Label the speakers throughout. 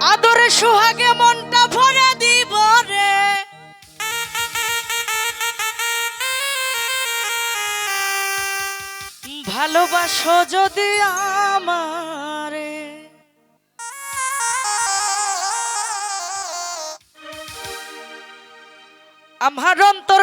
Speaker 1: আদরে সোহাগে মনটা ভরে দিব রে। ভালোবাসো যদি আমারে। আমার অন্তর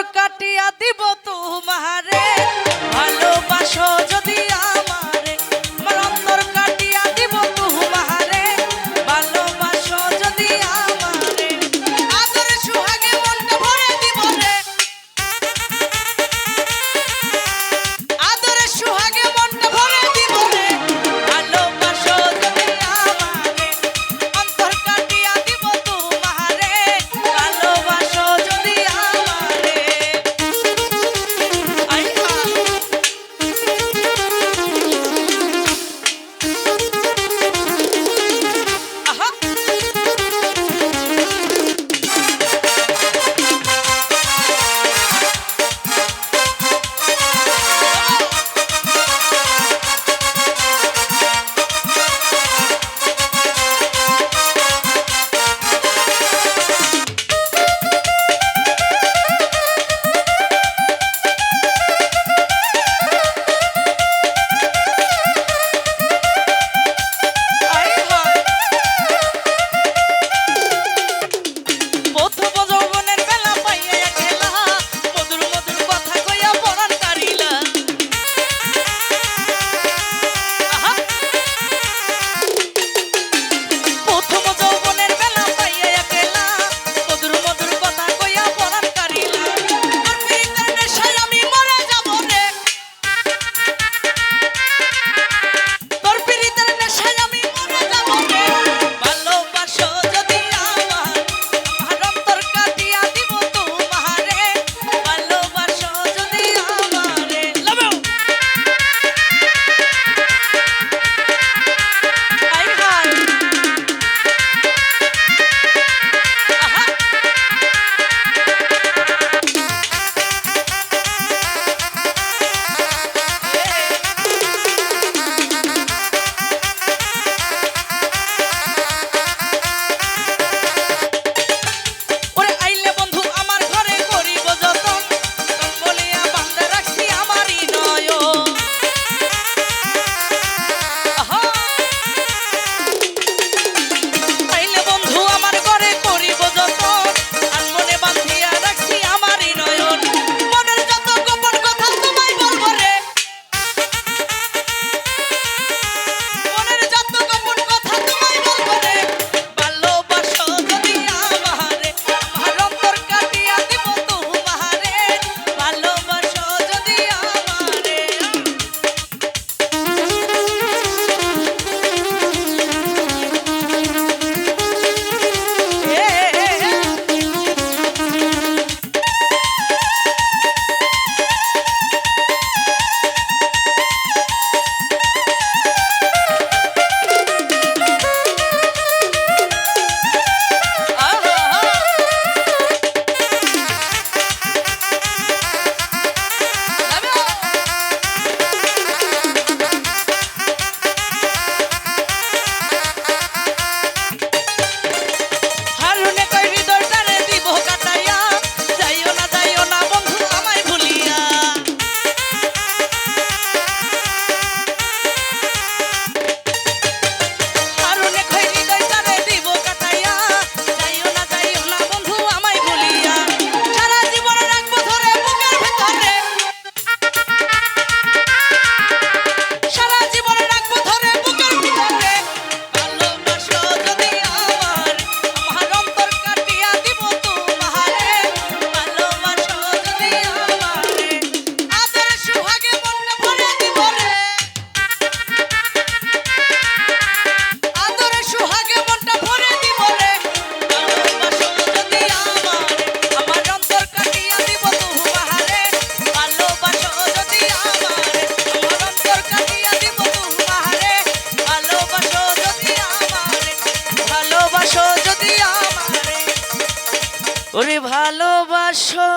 Speaker 1: ওরে ভালোবাসো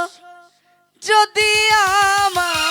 Speaker 1: যদি আমার